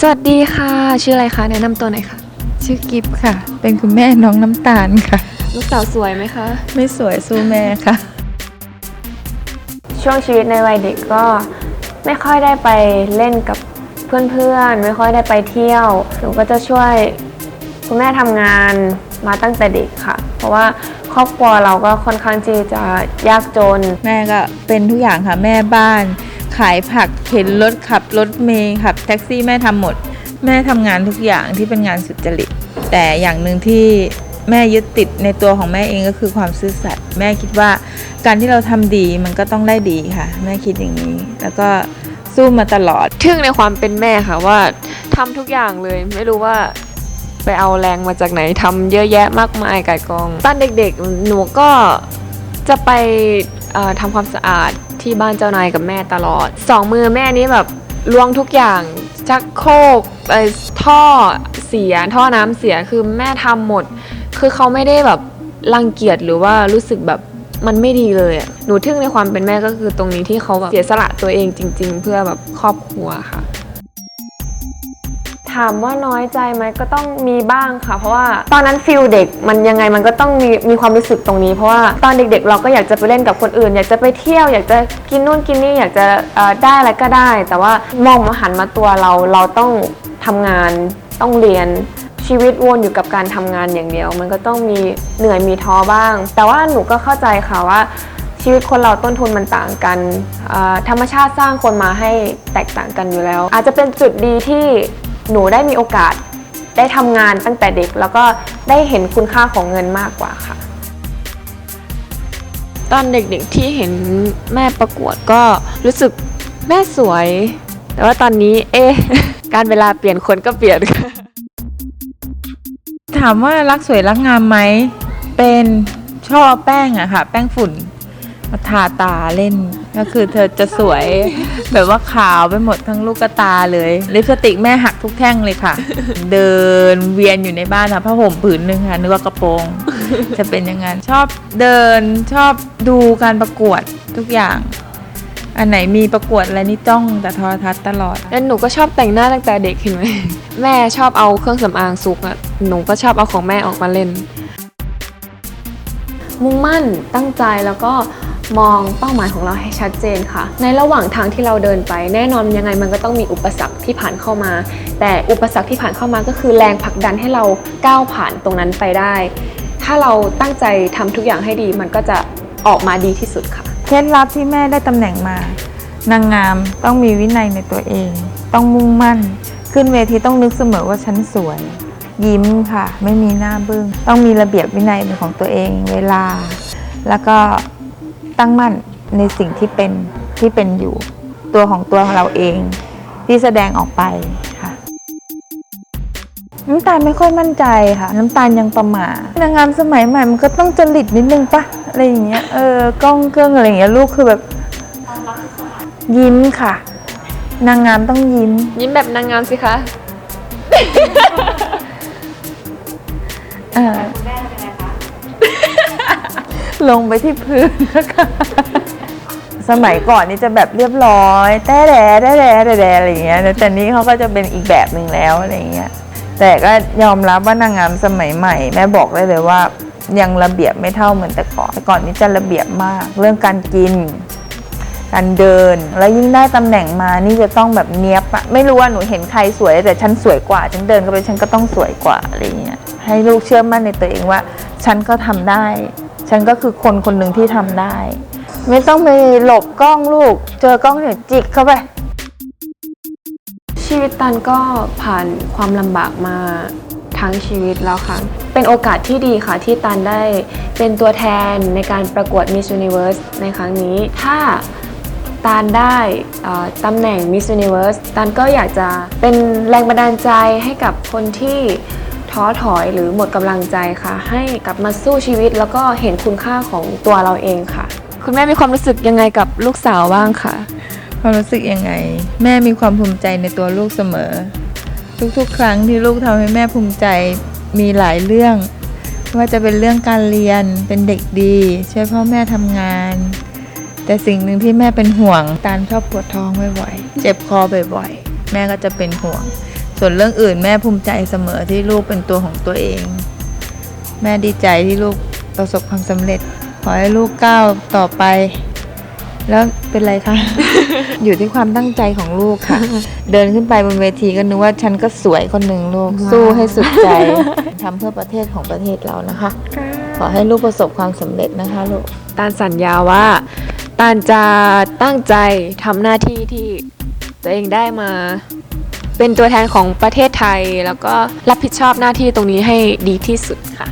สวัสดีค่ะ ชื่ออะไรคะ แนะนำตัวหน่อยค่ะ ชื่อกิฟค่ะ เป็นคุณแม่น้องน้ำตาลค่ะ ลูกสาวสวยไหมคะ ไม่สวยสู้แม่ค่ะ ช่วงชีวิตในวัยเด็กก็ไม่ค่อยได้ไปเล่นกับเพื่อนๆ ไม่ค่อยได้ไปเที่ยว หนูก็จะช่วยคุณแม่ทำงานมาตั้งแต่เด็กค่ะ เพราะว่าครอบครัวเราก็ค่อนข้างที่จะยากจน แม่ก็เป็นทุกอย่างค่ะแม่บ้าน ขายผักเข็นรถขับรถเมย์ขับแท็กซี่แม่ทำหมด แม่ทำงานทุกอย่างที่เป็นงานสุจริต แต่อย่างหนึ่งที่แม่ยึดติดในตัวของแม่เองก็คือความซื่อสัตย์แม่คิดว่าการที่เราทำดีมันก็ต้องได้ดีค่ะ แม่คิดอย่างนี้ แล้วก็สู้มาตลอด ทึ่งในความเป็นแม่ค่ะว่าทำทุกอย่างเลย ไม่รู้ว่าไปเอาแรงมาจากไหนทำเยอะแยะมากมายไก่กอง ตอนเด็กๆ หนูก็จะไปทำความสะอาด ที่บ้านเจ้านายกับแม่ตลอด สองมือแม่นี้แบบล้วงทุกอย่างชักโครกท่อเสียท่อน้ำเสียคือแม่ทำหมด คือเขาไม่ได้แบบรังเกียจหรือว่ารู้สึกแบบมันไม่ดีเลยอะหนูทึ่งในความเป็นแม่ก็คือตรงนี้ที่เขาแบบเสียสละตัวเองจริง ๆ เพื่อแบบครอบครัวค่ะ ถามว่าน้อยใจไหมก็ต้องมีบ้างค่ะ เพราะว่าตอนนั้นฟิลเด็กมันยังไงมันก็ต้องมีมีความรู้สึกตรงนี้ เพราะว่าตอนเด็กๆ เราก็อยากจะไปเล่นกับคนอื่น อยากจะไปเที่ยว อยากจะกินนู่นกินนี่อยากจะได้อะไรก็ได้ แต่ว่ามองมาหันมาตัวเราเราต้องทำงานต้องเรียนชีวิตวนอยู่กับการทำงานอย่างเดียว มันก็ต้องมีเหนื่อยมีท้อบ้าง แต่ว่าหนูก็เข้าใจค่ะว่าชีวิตคนเราต้นทุนมันต่างกัน ธรรมชาติสร้างคนมาให้แตกต่างกันอยู่แล้ว อาจจะเป็นจุดดีที่ หนูได้มีโอกาสได้ทำงานตั้งแต่เด็ก แล้วก็ได้เห็นคุณค่าของเงินมากกว่าค่ะ ตอนเด็กๆที่เห็นแม่ประกวดก็รู้สึกแม่สวย แต่ว่าตอนนี้เอ๊ะการเวลาเปลี่ยนคนก็เปลี่ยนค่ะถามว่ารักสวยรักงามไหมเป็นชอบเอาแป้งอะค่ะ แป้งฝุ่น มาทาตาเล่นก็คือเธอจะสวย แบบว่าขาวไปหมดทั้งลูกตาเลย ลิปสติกแม่หักทุกแท่งเลยค่ะ เดินเวียนอยู่ในบ้านค่ะผ้าห่มผืนหนึ่งค่ะนึกว่ากระโปรง จะเป็นอย่างนั้นชอบเดินชอบดูการประกวดทุกอย่าง อันไหนมีประกวดอะไรนี่จ้องแต่โทรทัศน์ตลอด แล้วหนูก็ชอบแต่งหน้าตั้งแต่เด็กเห็นไหมแม่ชอบเอาเครื่องสำอางซุกอะหนูก็ชอบเอาของแม่ออกมาเล่น มุ่งมั่นตั้งใจแล้วก็ มองเป้าหมายของเราให้ชัดเจนค่ะ ในระหว่างทางที่เราเดินไป แน่นอนยังไงมันก็ต้องมีอุปสรรคที่ผ่านเข้ามา แต่อุปสรรคที่ผ่านเข้ามาก็คือแรงผลักดันให้เราก้าวผ่านตรงนั้นไปได้ ถ้าเราตั้งใจทำทุกอย่างให้ดี มันก็จะออกมาดีที่สุดค่ะ เคล็ดลับที่แม่ได้ตำแหน่งมา นางงามต้องมีวินัยในตัวเอง ต้องมุ่งมั่น ขึ้นเวทีต้องนึกเสมอว่าฉันสวยยิ้มค่ะ ไม่มีหน้าบึง้งต้องมีระเบียบวินัยเป็นของตัวเองเวลา แล้วก็ ตั้งมั่นในสิ่งที่เป็นที่เป็นอยู่ตัวของตัวของเราเองที่แสดงออกไปค่ะ น้ำตาลไม่ค่อยมั่นใจค่ะ น้ำตาลยังประหม่านางงามสมัยใหม่มันก็ต้องจริตนิดนึงปะอะไรอย่างเงี้ยเออกล้องเครื่องอะไรอย่างเงี้ยลูกคือแบบ ยิ้มค่ะ นางงามต้องยิ้ม ยิ้มแบบนางงามสิคะเออ ลงไปที่พื้นนะคะสมัยก่อนนี่จะแบบเรียบร้อยแต่แดแต่แดแต่แดอะไรอย่างเงี้ยแต่นี้เขาก็จะเป็นอีกแบบหนึ่งแล้วอะไรอย่างเงี้ยแต่ก็ยอมรับว่านางงามสมัยใหม่ แม่บอกได้เลยว่า ยังระเบียบไม่เท่าเหมือนแต่ก่อนแต่ก่อนนี้จะระเบียบมาก เรื่องการกิน การเดิน แล้วยิ่งได้ตำแหน่งมานี่จะต้องแบบเนี้ยบอะไม่รู้ว่าหนูเห็นใครสวย แต่ฉันสวยกว่าฉันเดินเข้าไปฉันก็ต้องสวยกว่าอะไรเงี้ยให้ลูกเชื่อมั่นในตัวเองว่า ฉันก็ทำได้ ฉันก็คือคนคนหนึ่งที่ทำได้ ไม่ต้องไปหลบกล้องลูก เจอกล้องเดี๋ยวจิกเข้าไป ชีวิตตันก็ผ่านความลำบากมาทั้งชีวิตแล้วค่ะ เป็นโอกาสที่ดีค่ะที่ตันได้เป็นตัวแทนในการประกวด Miss Universe ในครั้งนี้ ถ้าตันได้ตำแหน่ง Miss Universe ตันก็อยากจะเป็นแรงบันดาลใจให้กับคนที่ ท้อถอยหรือหมดกำลังใจค่ะ ให้กลับมาสู้ชีวิตแล้วก็เห็นคุณค่าของตัวเราเองค่ะ คุณแม่มีความรู้สึกยังไงกับลูกสาวบ้างคะความรู้สึกยังไง แม่มีความภูมิใจในตัวลูกเสมอ ทุกๆ ครั้งที่ลูกทำให้แม่ภูมิใจมีหลายเรื่อง ว่าจะเป็นเรื่องการเรียนเป็นเด็กดีช่วยพ่อแม่ทำงาน แต่สิ่งหนึ่งที่แม่เป็นห่วงตาลชอบปวดท้องบ่อยๆเจ็บคอบ่อยๆ แม่ก็จะเป็นห่วง ส่วนเรื่องอื่นแม่ภูมิใจเสมอที่ลูกเป็นตัวของตัวเอง แม่ดีใจที่ลูกประสบความสำเร็จ ขอให้ลูกก้าวต่อไป แล้วเป็นไรคะ อยู่ที่ความตั้งใจของลูกค่ะ เดินขึ้นไปบนเวทีก็นึกว่าฉันก็สวยคนหนึ่งลูก สู้ให้สุดใจทำเพื่อประเทศของประเทศเรานะคะ ขอให้ลูกประสบความสำเร็จนะคะลูกตานสัญญาว่าตานจะตั้งใจทำหน้าที่ที่ตัวเองได้มา เป็นตัวแทนของประเทศไทย แล้วก็รับผิดชอบหน้าที่ตรงนี้ให้ดีที่สุดค่ะ